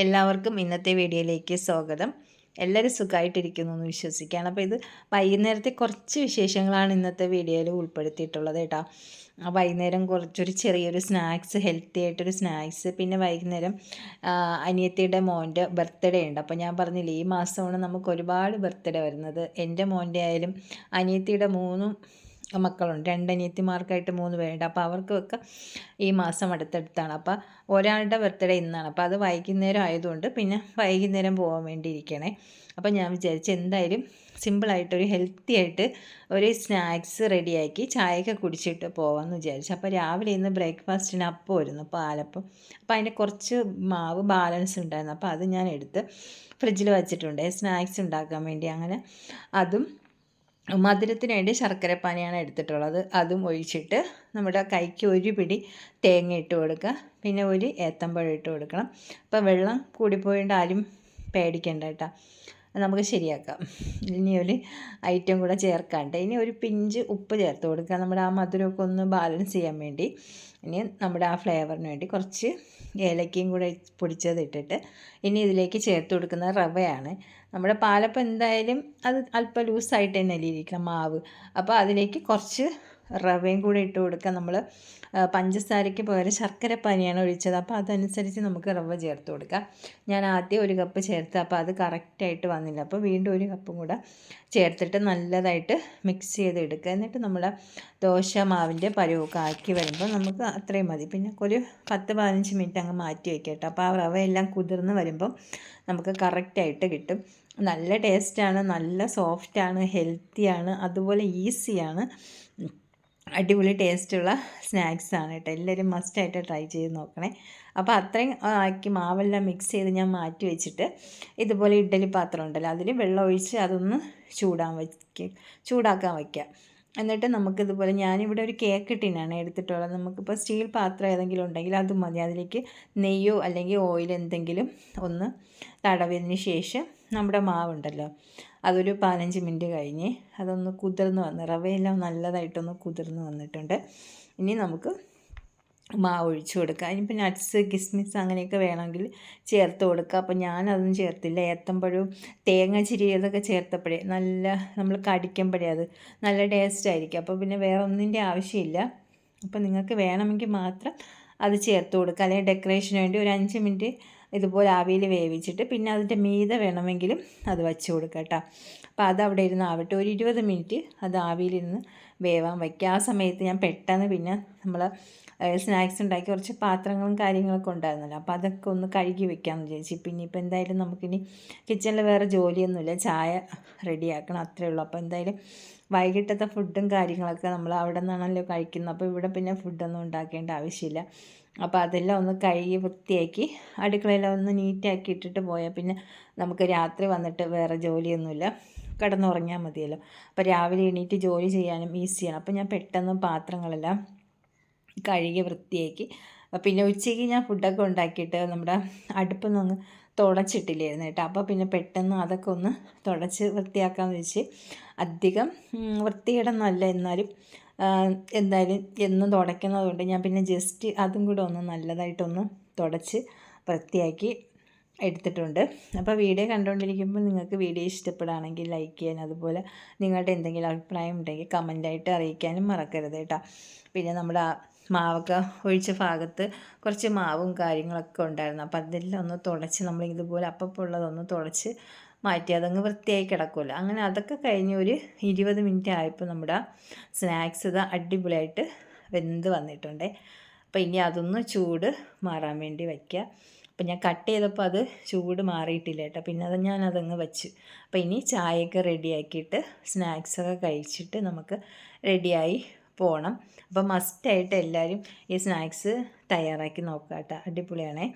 എല്ലാവർക്കും ഇന്നത്തെ വീഡിയോയിലേക്ക് സ്വാഗതം. എല്ലാവരും സുഖമായിട്ടിരിക്കുന്നു എന്ന് വിശ്വസിക്കുകയാണ്. അപ്പോൾ ഇത് വൈകുന്നേരത്തെ കുറച്ച് വിശേഷങ്ങളാണ് ഇന്നത്തെ വീഡിയോയിൽ ഉൾപ്പെടുത്തിയിട്ടുള്ളത് കേട്ടോ. വൈകുന്നേരം കുറച്ചൊരു ചെറിയൊരു സ്നാക്സ് ഹെൽത്തി ആയിട്ടൊരു സ്നാക്സ് പിന്നെ വൈകുന്നേരം അനിയത്തിയുടെ മോന്റെ ബർത്ത്ഡേ ഉണ്ട്. അപ്പോൾ ഞാൻ പറഞ്ഞില്ലേ ഈ മാസമാണ് നമുക്ക് ഒരുപാട് ബർത്ത്ഡേ വരുന്നത്. എന്റെ മോന്റെ ആയാലും അനിയത്തിയുടെ മൂന്നും മക്കളുണ്ട്. രണ്ടനിയത്തിമാർക്കായിട്ട് മൂന്ന് പേരുണ്ട്. അപ്പോൾ അവർക്കൊക്കെ ഈ മാസം അടുത്തടുത്താണ്. അപ്പോൾ ഒരാളുടെ ബർത്ത്ഡേ ഇന്നാണ്. അപ്പോൾ അത് വൈകുന്നേരം ആയതുകൊണ്ട് പിന്നെ വൈകുന്നേരം പോകാൻ വേണ്ടി ഇരിക്കണേ അപ്പോൾ ഞാൻ വിചാരിച്ചു എന്തായാലും സിമ്പിളായിട്ടൊരു ഹെൽത്തി ആയിട്ട് ഒരു സ്നാക്സ് റെഡിയാക്കി ചായയൊക്കെ കുടിച്ചിട്ട് പോകാമെന്ന് വിചാരിച്ചു. അപ്പോൾ രാവിലെ ഇന്ന് ബ്രേക്ക്ഫാസ്റ്റിന് അപ്പം വരുന്നു പാലപ്പം. അപ്പോൾ അതിന്റെ കുറച്ച് മാവ് ബാലൻസ് ഉണ്ടായിരുന്നു. അപ്പോൾ അത് ഞാൻ എടുത്ത് ഫ്രിഡ്ജിൽ വെച്ചിട്ടുണ്ട്. സ്നാക്സ് ഉണ്ടാക്കാൻ വേണ്ടി. അങ്ങനെ അതും മധുരത്തിന് വേണ്ടി ശർക്കരപ്പാനിയാണ് എടുത്തിട്ടുള്ളത്. അതും ഒഴിച്ചിട്ട് നമ്മുടെ കൈക്ക് ഒരു പിടി തേങ്ങ ഇട്ട് കൊടുക്കുക. പിന്നെ ഒരു ഏത്തമ്പഴം ഇട്ട് കൊടുക്കണം. അപ്പോൾ വെള്ളം കൂടിപ്പോയിട്ട് ആരും പേടിക്കേണ്ട കേട്ടോ. നമുക്ക് ശരിയാക്കാം. ഇനി ഒരു ഐറ്റം കൂടെ ചേർക്കാണ്ട്. ഇനി ഒരു പിഞ്ച് ഉപ്പ് ചേർത്ത് കൊടുക്കുക. നമ്മുടെ ആ മധുരമൊക്കെ ഒന്ന് ബാലൻസ് ചെയ്യാൻ വേണ്ടി. ഇനി നമ്മുടെ ആ ഫ്ലേവറിന് വേണ്ടി കുറച്ച് ഏലക്കയും കൂടെ പൊടിച്ചത് ഇട്ടിട്ട് ഇനി ഇതിലേക്ക് ചേർത്ത് കൊടുക്കുന്ന റവയാണ്. നമ്മുടെ പാലപ്പം എന്തായാലും അത് അല്പം ലൂസായിട്ട് തന്നെ അല്ലേ ഇരിക്കണം മാവ്. അപ്പോൾ അതിലേക്ക് കുറച്ച് റവയും കൂടെ ഇട്ട് കൊടുക്കുക നമ്മൾ പഞ്ചസാരയ്ക്ക് പകരം ശർക്കര പാനിയാണ് ഒഴിച്ചത്. അപ്പോൾ അതനുസരിച്ച് നമുക്ക് റവ ചേർത്ത് കൊടുക്കാം. ഞാൻ ആദ്യം ഒരു കപ്പ് ചേർത്ത് അപ്പോൾ അത് കറക്റ്റായിട്ട് വന്നില്ല. അപ്പോൾ വീണ്ടും ഒരു കപ്പും കൂടെ ചേർത്തിട്ട് നല്ലതായിട്ട് മിക്സ് ചെയ്ത് എടുക്കുക. എന്നിട്ട് നമ്മൾ ദോശ മാവിന്റെ പരുവൊക്കെ ആക്കി വരുമ്പോൾ നമുക്ക് അത്രയും മതി. പിന്നെ ഒരു പത്ത് പതിനഞ്ച് മിനിറ്റ് അങ്ങ് മാറ്റി വയ്ക്കട്ടെ അപ്പോൾ ആ റവയെല്ലാം കുതിർന്ന് വരുമ്പം നമുക്ക് കറക്റ്റായിട്ട് കിട്ടും. നല്ല ടേസ്റ്റാണ് നല്ല സോഫ്റ്റാണ് ഹെൽത്തിയാണ് അതുപോലെ ഈസിയാണ് അടിപൊളി ടേസ്റ്റുള്ള സ്നാക്സാണ് കേട്ടോ. എല്ലാവരും മസ്റ്റായിട്ട് ട്രൈ ചെയ്ത് നോക്കണേ. അപ്പോൾ അത്രയും ആക്കി മാവെല്ലാം മിക്സ് ചെയ്ത് ഞാൻ മാറ്റി വെച്ചിട്ട് ഇതുപോലെ ഇഡ്ഡലി പാത്രം ഉണ്ടല്ലോ അതിൽ വെള്ളം ഒഴിച്ച് അതൊന്ന് ചൂടാൻ വയ്ക്കുക ചൂടാക്കാൻ വയ്ക്കുക എന്നിട്ട് നമുക്കിതുപോലെ ഞാനിവിടെ ഒരു കേക്ക് ടിന്നാണ് എടുത്തിട്ടുള്ളത്. നമുക്കിപ്പോൾ സ്റ്റീൽ പാത്രം ഏതെങ്കിലും ഉണ്ടെങ്കിൽ അത് മതി. അതിലേക്ക് നെയ്യോ അല്ലെങ്കിൽ ഓയിൽ എന്തെങ്കിലും ഒന്ന് തടവിയതിന് ശേഷം നമ്മുടെ മാവുണ്ടല്ലോ. അതൊരു പതിനഞ്ച് മിനിറ്റ് കഴിഞ്ഞ് അതൊന്ന് കുതിർന്ന് വന്ന് റവയെല്ലാം നല്ലതായിട്ടൊന്ന് കുതിർന്ന് വന്നിട്ടുണ്ട്. ഇനി നമുക്ക് മാവ് ഒഴിച്ചു കൊടുക്കുക ഇനിയിപ്പോൾ നട്ട്സ് കിസ്മിസ് അങ്ങനെയൊക്കെ വേണമെങ്കിൽ ചേർത്ത് കൊടുക്കുക അപ്പോൾ ഞാനതൊന്നും ചേർത്തില്ല. ഏത്തമ്പഴവും തേങ്ങ ചിരിയതൊക്കെ ചേർത്തപ്പോഴേ നല്ല നമ്മൾ കടിക്കുമ്പോഴേ അത് നല്ല ടേസ്റ്റ് ആയിരിക്കും. അപ്പോൾ പിന്നെ വേറെ ഒന്നിന്റെ ആവശ്യമില്ല. അപ്പോൾ നിങ്ങൾക്ക് വേണമെങ്കിൽ മാത്രം അത് ചേർത്ത് കൊടുക്കുക അല്ലെങ്കിൽ ഡെക്കറേഷന് വേണ്ടി ഒരു അഞ്ച് മിനിറ്റ് ഇതുപോലെ ആവിയിൽ വേവിച്ചിട്ട് പിന്നെ അതിന്റെ മീതെ വേണമെങ്കിലും അത് വച്ച് കൊടുക്കുക കേട്ടോ. അപ്പോൾ അത് അവിടെ ഇരുന്ന് ആവട്ടെ. ഒരു ഇരുപത് മിനിറ്റ് അത് ആവിയിലിരുന്ന് വേവാൻ വയ്ക്കുക. ആ സമയത്ത് ഞാൻ പെട്ടെന്ന് പിന്നെ നമ്മൾ സ്നാക്സ് ഉണ്ടാക്കി കുറച്ച് പാത്രങ്ങളും കാര്യങ്ങളൊക്കെ ഉണ്ടായിരുന്നല്ലോ. അപ്പോൾ അതൊക്കെ ഒന്ന് കഴുകി വെക്കാമെന്ന് വിചാരിച്ചു. പിന്നെ ഇപ്പോൾ എന്തായാലും നമുക്കിനി കിച്ചണിൽ വേറെ ജോലിയൊന്നുമില്ല. ചായ റെഡിയാക്കണം അത്രേ ഉള്ളൂ. അപ്പോൾ എന്തായാലും വൈകിട്ടത്തെ ഫുഡും കാര്യങ്ങളൊക്കെ നമ്മൾ അവിടെ നിന്നാണല്ലോ കഴിക്കുന്നത്. അപ്പോൾ ഇവിടെ പിന്നെ ഫുഡൊന്നും ഉണ്ടാക്കേണ്ട ആവശ്യമില്ല. അപ്പോൾ അതെല്ലാം ഒന്ന് കഴുകി വൃത്തിയാക്കി അടുക്കളയെല്ലാം ഒന്ന് നീറ്റാക്കി ഇട്ടിട്ട് പോയാൽ പിന്നെ നമുക്ക് രാത്രി വന്നിട്ട് വേറെ ജോലിയൊന്നുമില്ല. കിടന്നുറങ്ങിയാൽ മതിയല്ലോ. അപ്പോൾ രാവിലെ എണീറ്റ് ജോലി ചെയ്യാനും ഈസിയാണ്. അപ്പോൾ ഞാൻ പെട്ടെന്ന് പാത്രങ്ങളെല്ലാം കഴുകി വൃത്തിയാക്കി. പിന്നെ ഉച്ചയ്ക്ക് ഞാൻ ഫുഡൊക്കെ ഉണ്ടാക്കിയിട്ട് നമ്മുടെ അടുപ്പൊന്നും അങ്ങ് തുടച്ചിട്ടില്ലായിരുന്നു കേട്ടോ. അപ്പോൾ പിന്നെ പെട്ടെന്ന് അതൊക്കെ ഒന്ന് തുടച്ച് വൃത്തിയാക്കാമെന്ന് വെച്ച് അധികം വൃത്തികേടൊന്നുമല്ല എന്നാലും എന്തായാലും എന്നും തുടയ്ക്കുന്നതുകൊണ്ട് ഞാൻ പിന്നെ ജസ്റ്റ് അതും കൂടെ ഒന്ന് നല്ലതായിട്ടൊന്ന് തുടച്ച് വൃത്തിയാക്കി എടുത്തിട്ടുണ്ട്. അപ്പോൾ വീഡിയോ കണ്ടുകൊണ്ടിരിക്കുമ്പോൾ നിങ്ങൾക്ക് വീഡിയോ ഇഷ്ടപ്പെടുകയാണെങ്കിൽ ലൈക്ക് ചെയ്യാൻ അതുപോലെ നിങ്ങളുടെ എന്തെങ്കിലും അഭിപ്രായം ഉണ്ടെങ്കിൽ കമന്റായിട്ട് അറിയിക്കാനും മറക്കരുത് കേട്ടോ. പിന്നെ നമ്മുടെ മാവൊക്കെ ഒഴിച്ച ഭാഗത്ത് കുറച്ച് മാവും കാര്യങ്ങളൊക്കെ ഉണ്ടായിരുന്നു. അപ്പോൾ അതെല്ലാം ഒന്ന് തുടച്ച് നമ്മൾ ഇതുപോലെ അപ്പം ഉള്ളതൊന്ന് തുടച്ച് മാറ്റി അതങ്ങ് വൃത്തിയായി കിടക്കുമല്ലോ അങ്ങനെ അതൊക്കെ കഴിഞ്ഞ് ഒരു ഇരുപത് മിനിറ്റ് ആയപ്പോൾ നമ്മുടെ സ്നാക്സ് ഇത് അടിപൊളിയായിട്ട് വെന്ത് വന്നിട്ടുണ്ട്. അപ്പോൾ ഇനി അതൊന്ന് ചൂട് മാറാൻ വേണ്ടി വയ്ക്കുക. അപ്പം ഞാൻ കട്ട് ചെയ്തപ്പോൾ അത് ചൂട് മാറിയിട്ടില്ല കേട്ടോ. പിന്നെ അത് ഞാൻ അതങ്ങ് വെച്ച്. അപ്പോൾ ഇനി ചായയൊക്കെ റെഡിയാക്കിയിട്ട് സ്നാക്സൊക്കെ കഴിച്ചിട്ട് നമുക്ക് റെഡിയായി പോകണം. അപ്പോൾ മസ്റ്റായിട്ട് എല്ലാവരും ഈ സ്നാക്സ് തയ്യാറാക്കി നോക്കുക കേട്ടോ. അടിപൊളിയാണേ.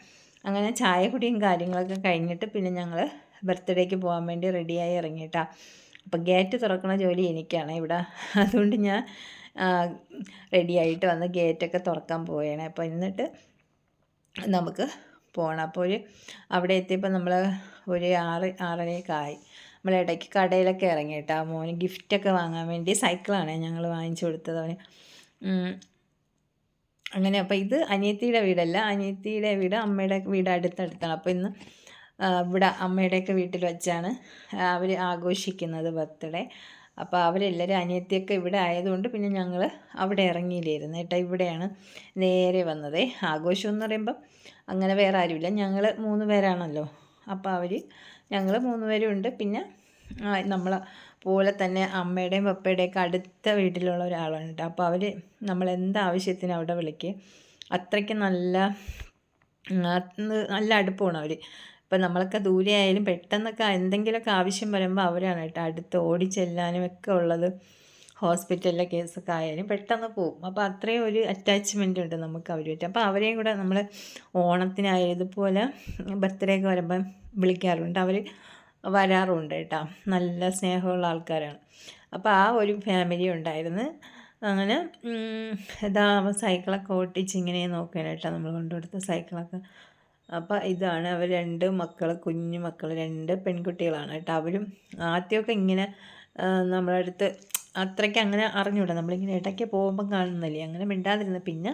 അങ്ങനെ ചായ കുടിയും കാര്യങ്ങളൊക്കെ കഴിഞ്ഞിട്ട് പിന്നെ ഞങ്ങൾ ബർത്ത്ഡേക്ക് പോകാൻ വേണ്ടി റെഡിയായി ഇറങ്ങിയിട്ടാ. അപ്പം ഗേറ്റ് തുറക്കണ ജോലി എനിക്കാണ് ഇവിടെ. അതുകൊണ്ട് ഞാൻ റെഡിയായിട്ട് വന്ന് ഗേറ്റൊക്കെ തുറക്കാൻ പോവുകയാണ് അപ്പോൾ എന്നിട്ട് നമുക്ക് പോകണം അപ്പോൾ ഒരു അവിടെ എത്തിയപ്പോൾ നമ്മൾ ഒരു ആറ് ആറരയൊക്കെ ആയി. നമ്മൾ ഇടയ്ക്ക് കടയിലൊക്കെ ഇറങ്ങി കേട്ടോ മോന് ഗിഫ്റ്റൊക്കെ വാങ്ങാൻ വേണ്ടി സൈക്കിളാണ് ഞങ്ങൾ വാങ്ങിച്ചു കൊടുത്തത് അവന്. അങ്ങനെ അപ്പോൾ ഇത് അനിയത്തിയുടെ വീടല്ല. അനിയത്തിയുടെ വീട് അമ്മയുടെ വീട് അടുത്തടുത്താണ്. അപ്പോൾ ഇന്ന് ഇവിടെ അമ്മയുടെയൊക്കെ വീട്ടിൽ വെച്ചാണ് അവർ ആഘോഷിക്കുന്നത് ബർത്ത്ഡേ. അപ്പോൾ അവരെല്ലാവരും അനിയത്തിയൊക്കെ ഇവിടെ ആയതുകൊണ്ട് പിന്നെ ഞങ്ങൾ അവിടെ ഇറങ്ങിയില്ലായിരുന്നു. കേട്ടോ ഇവിടെയാണ് നേരെ വന്നത്. ആഘോഷം എന്ന് പറയുമ്പം അങ്ങനെ വേറെ ആരുമില്ല. ഞങ്ങൾ മൂന്ന് പേരാണല്ലോ. അപ്പോൾ അവർ ഞങ്ങൾ മൂന്ന് പേരും ഉണ്ട്. പിന്നെ നമ്മൾ പോലെ തന്നെ അമ്മയുടെയും പപ്പയുടെയൊക്കെ അടുത്ത വീട്ടിലുള്ള ഒരാളാണ് കേട്ടോ. അപ്പോൾ അവർ നമ്മൾ എന്താവശ്യത്തിന് അവിടെ വിളിക്കുക അത്രയ്ക്ക് നല്ല നല്ല അടുപ്പമാണ് അവർ ഇപ്പം നമ്മളൊക്കെ ദൂരെ ആയാലും പെട്ടെന്നൊക്കെ എന്തെങ്കിലുമൊക്കെ ആവശ്യം വരുമ്പോൾ അവരാണ് കേട്ടോ അടുത്ത് ഓടിച്ചെല്ലാനും ഒക്കെ ഉള്ളത്. ഹോസ്പിറ്റലിലെ കേസൊക്കെ ആയാലും പെട്ടെന്ന് പോകും. അപ്പോൾ അത്രയും ഒരു അറ്റാച്ച്മെന്റ് ഉണ്ട് നമുക്ക് അവരുമായിട്ട്. അപ്പോൾ അവരെയും കൂടെ നമ്മൾ ഓണത്തിനായതുപോലെ ബർത്ത്ഡേ ഒക്കെ വരുമ്പം വിളിക്കാറുണ്ട്. അവർ വരാറുണ്ട് കേട്ടോ. നല്ല സ്നേഹമുള്ള ആൾക്കാരാണ്. അപ്പോൾ ആ ഒരു ഫാമിലി ഉണ്ടായിരുന്നു. അങ്ങനെ ഇതാ സൈക്കിളൊക്കെ ഓട്ടിച്ച് ഇങ്ങനെ നോക്കാനായിട്ടാണ് നമ്മൾ കൊണ്ടുകൊടുത്ത സൈക്കിളൊക്കെ അപ്പോൾ ഇതാണ് അവർ രണ്ട് മക്കൾ കുഞ്ഞു മക്കൾ രണ്ട് പെൺകുട്ടികളാണ് കേട്ടോ. അവരും ആദ്യമൊക്കെ ഇങ്ങനെ നമ്മളെ അടുത്ത് അത്രയ്ക്ക് അങ്ങനെ അറിഞ്ഞൂടാ. നമ്മളിങ്ങനെ ഇടയ്ക്ക് പോകുമ്പം കാണുന്നില്ലേ? അങ്ങനെ മിണ്ടാതിരുന്നു പിന്നെ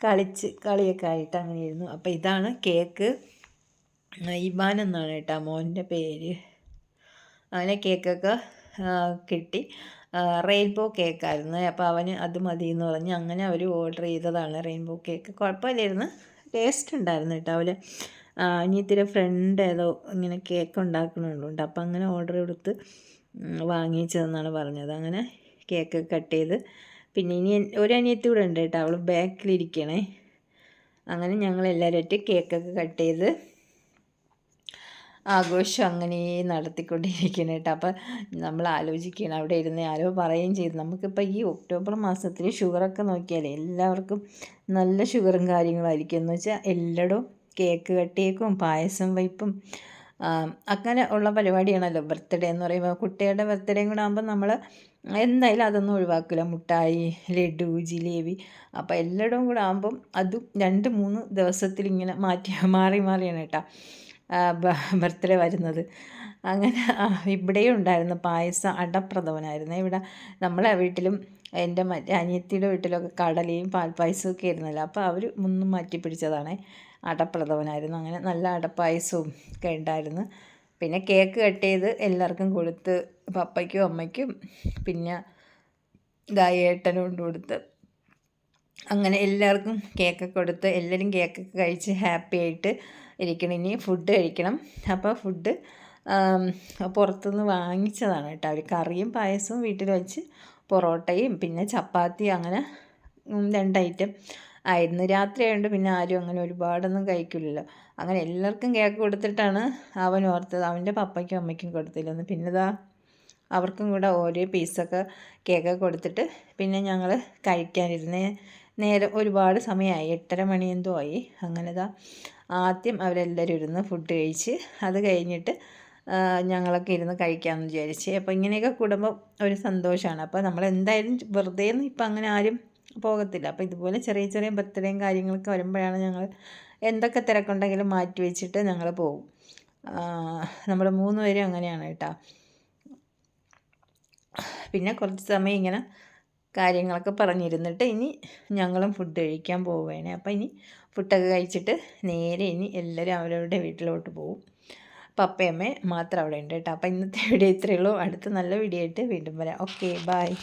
കളിച്ച് കളിയൊക്കെ ആയിട്ട് അങ്ങനെ ഇരുന്നു അപ്പോൾ ഇതാണ് കേക്ക്. ഇബാൻ എന്നാണ് കേട്ടോ മോന്റെ പേര്. അങ്ങനെ കേക്കൊക്കെ കിട്ടി. റെയിൻബോ കേക്കായിരുന്നു. അപ്പോൾ അവന് അത് മതി എന്ന് പറഞ്ഞ് അങ്ങനെ അവർ ഓർഡർ ചെയ്തതാണ് റെയിൻബോ കേക്ക്. കുഴപ്പമില്ലായിരുന്നു. ടേസ്റ്റ് ഉണ്ടായിരുന്നു കേട്ടോ. അവൾ അനിയത്തിയുടെ ഫ്രണ്ട് ഏതോ ഇങ്ങനെ കേക്ക് ഉണ്ടാക്കണുണ്ട്. അപ്പം അങ്ങനെ ഓർഡർ കൊടുത്ത് വാങ്ങിച്ചതെന്നാണ് പറഞ്ഞത്. അങ്ങനെ കേക്ക് കട്ട് ചെയ്ത്. പിന്നെ ഇനി ഒരു അനിയത്തി കൂടെ ഉണ്ട് കേട്ടോ. അവൾ ബാക്കിലിരിക്കണേ അങ്ങനെ ഞങ്ങൾ എല്ലാവരും കേക്കൊക്കെ കട്ട് ചെയ്ത് ആഘോഷം അങ്ങനെ നടത്തിക്കൊണ്ടിരിക്കണം കേട്ടോ അപ്പം നമ്മൾ ആലോചിക്കണം അവിടെ ഇരുന്ന് ആരോ പറയുകയും ചെയ്തു. നമുക്കിപ്പോൾ ഈ ഒക്ടോബർ മാസത്തിൽ ഷുഗറൊക്കെ നോക്കിയാൽ എല്ലാവർക്കും നല്ല ഷുഗറും കാര്യങ്ങളായിരിക്കും. എന്ന് വെച്ചാൽ എല്ലായിടും കേക്ക് കട്ടിയേക്കും പായസം വയ്പ്പും അങ്ങനെ ഉള്ള പരിപാടിയാണല്ലോ ബർത്ത്ഡേ എന്ന് പറയുമ്പോൾ. കുട്ടികളുടെ ബർത്ത്ഡേയും കൂടെ ആകുമ്പോൾ നമ്മൾ എന്തായാലും അതൊന്നും ഒഴിവാക്കില്ല. മുട്ടായി ലഡു ജിലേബി. അപ്പോൾ എല്ലായിടവും കൂടെ ആകുമ്പം അതും രണ്ട് മൂന്ന് ദിവസത്തിൽ ഇങ്ങനെ മാറ്റി മാറി മാറിയാണ് കേട്ടോ ബർത്ത്ഡേ വരുന്നത്. അങ്ങനെ ഇവിടെയും ഉണ്ടായിരുന്നു പായസം അടപ്രഥമനായിരുന്നു. ഇവിടെ നമ്മളെ വീട്ടിലും എന്റെ മറ്റേ അനിയത്തിയുടെ വീട്ടിലൊക്കെ കടലയും പാൽപ്പായസമൊക്കെ ആയിരുന്നല്ലോ. അപ്പോൾ അവർ മുന്നും മാറ്റി പിടിച്ചതാണ്. അടപ്രഥമനായിരുന്നു. അങ്ങനെ നല്ല അടപ്പായസവും ഒക്കെ ഉണ്ടായിരുന്നു. പിന്നെ കേക്ക് കട്ട് ചെയ്ത് എല്ലാവർക്കും കൊടുത്ത് പപ്പയ്ക്കും അമ്മയ്ക്കും പിന്നെ ദായേട്ടനും കൊണ്ട് കൊടുത്ത് അങ്ങനെ എല്ലാവർക്കും കേക്കൊക്കെ കൊടുത്ത് എല്ലാവരും കേക്കൊക്കെ കഴിച്ച് ഹാപ്പി ആയിട്ട് ഇരിക്കണം. ഇനി ഫുഡ് കഴിക്കണം. അപ്പോൾ ഫുഡ് പുറത്തുനിന്ന് വാങ്ങിച്ചതാണ് കേട്ടോ. അവർ കറിയും പായസവും വീട്ടിൽ വെച്ച് പൊറോട്ടയും പിന്നെ ചപ്പാത്തി അങ്ങനെ രണ്ട് ഐറ്റം ആയിരുന്നു. രാത്രി ആയതുകൊണ്ട് പിന്നെ ആരും അങ്ങനെ ഒരുപാടൊന്നും കഴിക്കില്ലല്ലോ. അങ്ങനെ എല്ലാവർക്കും കേക്ക് കൊടുത്തിട്ടാണ് അവൻ ഓർത്തത്. അവന്റെ പപ്പയ്ക്കും അമ്മയ്ക്കും കൊടുത്തില്ലെന്ന് പിന്നെ ഇതാ അവർക്കും കൂടെ ഓരോ പീസൊക്കെ കേക്ക് കൊടുത്തിട്ട് പിന്നെ ഞങ്ങൾ കഴിക്കാനിരുന്നേ. നേരെ ഒരുപാട് സമയമായി. എട്ടര മണി എന്തോ ആയി. അങ്ങനെ ഇതാ ആദ്യം അവരെല്ലാവരും ഇരുന്ന് ഫുഡ് കഴിച്ച് അത് കഴിഞ്ഞിട്ട് ഞങ്ങളൊക്കെ ഇരുന്ന് കഴിക്കാമെന്ന് വിചാരിച്ച്. അപ്പോൾ ഇങ്ങനെയൊക്കെ കുടുംബം ഒരു സന്തോഷമാണ് അപ്പോൾ നമ്മൾ എന്തായാലും വെറുതെ ഒന്നും ഇപ്പം അങ്ങനെ ആരും പോകത്തില്ല. അപ്പോൾ ഇതുപോലെ ചെറിയ ചെറിയ ബർത്ത്ഡേയും കാര്യങ്ങളൊക്കെ വരുമ്പോഴാണ് ഞങ്ങൾ എന്തൊക്കെ തിരക്കുണ്ടെങ്കിലും മാറ്റി വെച്ചിട്ട് ഞങ്ങൾ പോകും. നമ്മൾ മൂന്ന് പേരും അങ്ങനെയാണ് കേട്ടോ. പിന്നെ കുറച്ച് സമയം ഇങ്ങനെ കാര്യങ്ങളൊക്കെ പറഞ്ഞിരുന്നിട്ട് ഇനി ഞങ്ങളും ഫുഡ് കഴിക്കാൻ പോവുകയാണ്. അപ്പോൾ ഇനി ഫുഡൊക്കെ കഴിച്ചിട്ട് നേരെ ഇനി എല്ലാവരും അവരവരുടെ വീട്ടിലോട്ട് പോകും പപ്പയമ്മേ മാത്രം അവിടെ ഉണ്ട് കേട്ടോ. അപ്പോൾ ഇന്നത്തെ വീഡിയോ ഇത്രയേ ഉള്ളൂ. അടുത്ത നല്ല വീഡിയോ ആയിട്ട് വീണ്ടും വരാം. Okay bye